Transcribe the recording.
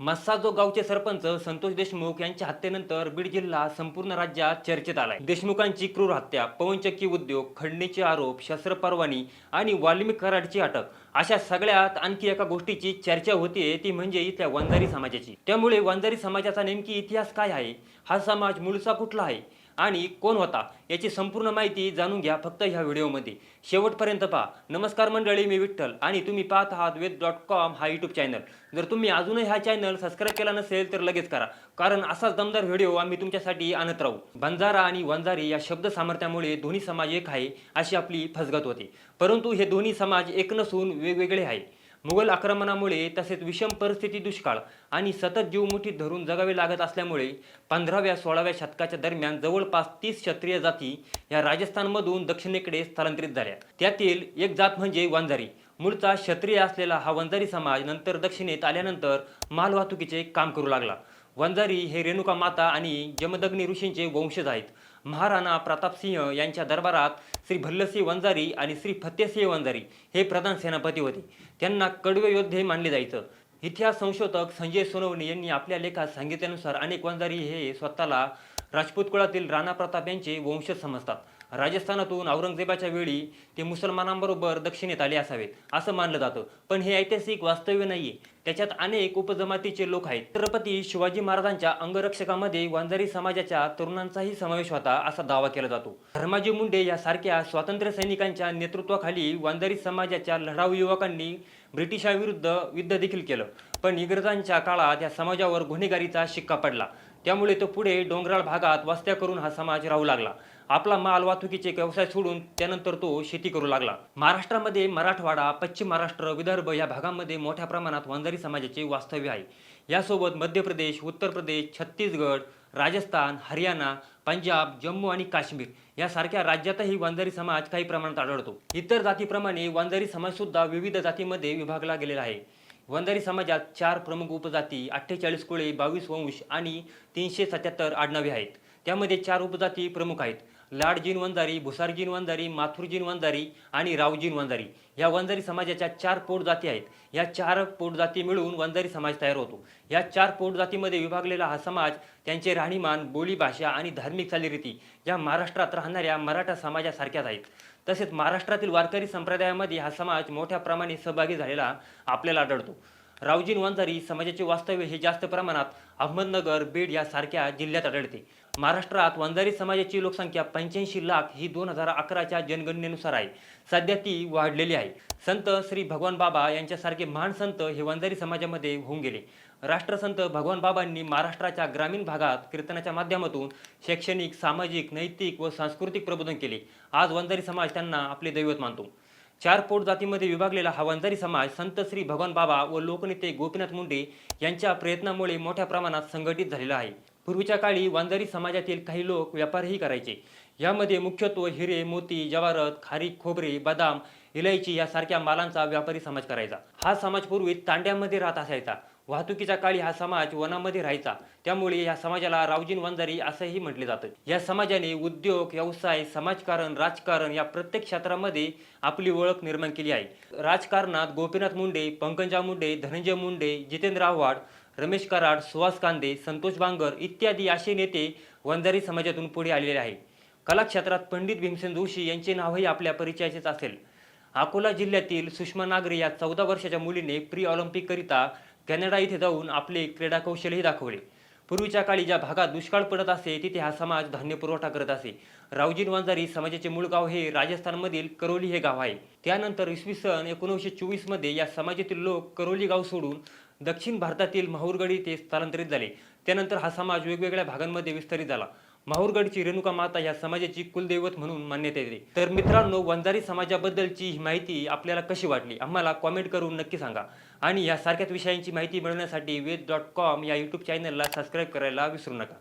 मस्साजो गावचे सरपंच संतोष देशमुख यांच्या हत्येनंतर बीड जिल्हा संपूर्ण राज्यात चर्चेत आलाय. देशमुखांची क्रूर हत्या पवनचक्की उद्योग खंडणीचे आरोप शस्त्र परवानी आणि वाल्मिक कराडची अटक अशा सगळ्यात आणखी एका गोष्टीची चर्चा होतीये ती म्हणजे इथल्या वंजारी समाजाची. त्यामुळे वंजारी समाजाचा नेमकी इतिहास काय आहे? हा समाज मूळचा कुठला आहे? आणि कोण होता याची संपूर्ण माहिती जाणून घ्या फक्त ह्या व्हिडिओमध्ये. शेवटपर्यंत पहा. नमस्कार मंडळी मी विठ्ठल आणि तुम्ही पाहत आहात वेद डॉट कॉम हा यूट्यूब चॅनल जर तुम्ही अजूनही हा चॅनल सबस्क्राईब केला नसेल तर लगेच करा. कारण असाच दमदार व्हिडिओ आम्ही तुमच्यासाठी आणत राहू. बंजारा आणि वंजारी या शब्द सामर्थ्यामुळे दोन्ही समाज एक आहे अशी आपली फसगत होते. परंतु हे दोन्ही समाज एक नसून वेगवेगळे आहे. मुघल आक्रमणामुळे तसेच विषम परिस्थिती दुष्काळ आणि सतत जीव मुठीत धरून जगावे लागत असल्यामुळे पंधराव्या सोळाव्या शतकाच्या दरम्यान जवळपास तीस क्षत्रिय जाती या राजस्थानमधून दक्षिणेकडे स्थलांतरित झाल्या. त्यातील एक जात म्हणजे वंजारी. मूळचा क्षत्रिय असलेला हा वंजारी समाज नंतर दक्षिणेत आल्यानंतर मालवाहतुकीचे काम करू लागला. वंजारी हे रेणुका माता आणि जमदग्नी ऋषींचे वंशज आहेत. महाराणा प्रतापसिंह यांच्या दरबारात श्री भल्लसिंह वंजारी आणि श्री फतेसिंह वंजारी हे प्रधान सेनापती होते. त्यांना कडवे योद्धे मानले जायचं. इतिहास संशोधक संजय सोनवणे यांनी आपल्या लेखात सांगितल्यानुसार अनेक वंजारी हे स्वतःला राजपूत कुळातील राणा प्रताप यांचे वंशज समजतात. राजस्थानातून औरंगजेबाच्या वेळी ते मुसलमानांबरोबर दक्षिणेत आले असावेत असं मानलं जातं. पण हे ऐतिहासिक वास्तव्य नाहीये. त्याच्यात अनेक उपजमातीचे लोक आहेत. छत्रपती शिवाजी महाराजांच्या अंगरक्षकामध्ये वांजारी समाजाच्या तरुणांचाही समावेश होता असा दावा केला जातो. धर्माजी मुंडे यासारख्या स्वातंत्र्य सैनिकांच्या नेतृत्वाखाली वांजारी समाजाच्या लढाऊ युवकांनी ब्रिटिशांविरुद्ध युद्ध देखील केलं. पण इंग्रजांच्या काळात या समाजावर गुन्हेगारीचा शिक्का पडला. त्यामुळे तो पुढे डोंगराळ भागात वस्त्या करून हा समाज राहू लागला. आपला माल वाहतुकीचे व्यवसाय सोडून त्यानंतर तो शेती करू लागला. महाराष्ट्रामध्ये मराठवाडा पश्चिम महाराष्ट्र विदर्भ या भागांमध्ये मोठ्या प्रमाणात वंजारी समाजाचे वास्तव्य आहे. यासोबत मध्य प्रदेश उत्तर प्रदेश छत्तीसगड राजस्थान हरियाणा पंजाब जम्मू आणि काश्मीर यासारख्या राज्यातही वंजारी समाज काही प्रमाणात आढळतो. इतर जातीप्रमाणे वंजारी समाजसुद्धा विविध जातीमध्ये विभागला गेलेला आहे. वंजारी समाजात चार प्रमुख उपजाती अठ्ठेचाळीस कुळे बावीस वंश आणि तीनशे सत्याहत्तर आडनावे आहेत. त्यामध्ये चार उपजाती प्रमुख आहेत. लाडजीन वंजारी भुसारजीन वंजारी माथुरजीन वंजारी आणि रावजीन वंजारी. या वंजारी समाजाच्या चार पोटजाती आहेत. या चार पोटजाती मिळून वंजारी समाज तयार होतो. या चार पोट जातीमध्ये विभागलेला हा समाज त्यांचे राहणीमान बोलीभाषा आणि धार्मिक चालीरीती या महाराष्ट्रात राहणाऱ्या मराठा समाजासारख्याच आहेत. तसेच महाराष्ट्रातील वारकरी संप्रदायामध्ये हा समाज मोठ्या प्रमाणे सहभागी झालेला आपल्याला आढळतो. रावजीन वंजारी समाजाचे वास्तव्य हे जास्त प्रमाणात अहमदनगर बीड यासारख्या जिल्ह्यात आढळते. महाराष्ट्रात वंजारी समाजाची लोकसंख्या पंच्याऐंशी लाख ही दोन हजार अकराच्या जनगणनेनुसार आहे. सध्या ती वाढलेली आहे. संत श्री भगवान बाबा यांच्यासारखे महान संत हे वंजारी समाजामध्ये होऊन गेले. राष्ट्रसंत भगवान बाबांनी महाराष्ट्राच्या ग्रामीण भागात कीर्तनाच्या माध्यमातून शैक्षणिक सामाजिक नैतिक व सांस्कृतिक प्रबोधन केले. आज वंजारी समाज त्यांना आपले दैवत मानतो. चार पोट जातीमध्ये विभागलेला हा वंजारी समाज संत श्री भगवान बाबा व लोकनेते गोपीनाथ मुंडे यांच्या प्रयत्नामुळे मोठ्या प्रमाणात संघटित झालेला आहे. पूर्वीच्या काळी वंजारी समाजातील काही लोक व्यापारही करायचे. यामध्ये मुख्यत्वे हिरे मोती जवारत खारीक खोबरे बदाम इलायची यासारख्या मालांचा व्यापारी समाज करायचा. हा समाज पूर्वी तांड्यामध्ये राहत असायचा. वाहतुकीच्या काळी हा समाज वनामध्ये राहायचा. त्यामुळे या समाजाला रावजीन वंजारी असंही म्हटले जातं. या समाजाने उद्योग व्यवसाय समाजकारण राजकारण या प्रत्येक क्षेत्रामध्ये आपली ओळख निर्माण केली आहे. राजकारणात गोपीनाथ मुंडे पंकजा मुंडे धनंजय मुंडे जितेंद्र आव्हाड रमेश कराड सुहास कांदे संतोष बांगर इत्यादी असे नेते वंजारी समाजातून पुढे आलेले आहे कलाक्षेत्रात पंडित भीमसेन जोशी यांचे नावही आपल्या परिचयाचेच असेल. अकोला जिल्ह्यातील सुषमा नागरे या चौदा वर्षाच्या मुलीने प्री ऑलिम्पिककरिता कॅनडा इथे जाऊन आपले क्रीडा कौशल्यही दाखवले. पूर्वीच्या काळी ज्या भागात दुष्काळ पडत असे तिथे हा समाज धान्य पुरवठा करत असे. रावजीन वंजारी समाजाचे मूळ गाव हे राजस्थानमधील करोली हे गाव आहे. त्यानंतर इसवी सन एकोणीसशे चोवीसमध्ये या समाजातील लोक करोली गाव सोडून दक्षिण भारतातील माहूरगड येथे स्थलांतरित झाले. त्यानंतर हा समाज वेगवेगळ्या भागांमध्ये विस्तारित झाला. माहूरगडची रेणुका माता या समाजाची कुलदैवत म्हणून मान्यता येते. तर मित्रांनो वंजारी समाजाबद्दलची ही माहिती आपल्याला कशी वाटली? आम्हाला कॉमेंट करून नक्की सांगा. आणि या सारख्याच विषयांची माहिती मिळवण्यासाठी वेद डॉट कॉम या यूट्यूब चॅनलला सबस्क्राईब करायला विसरू नका.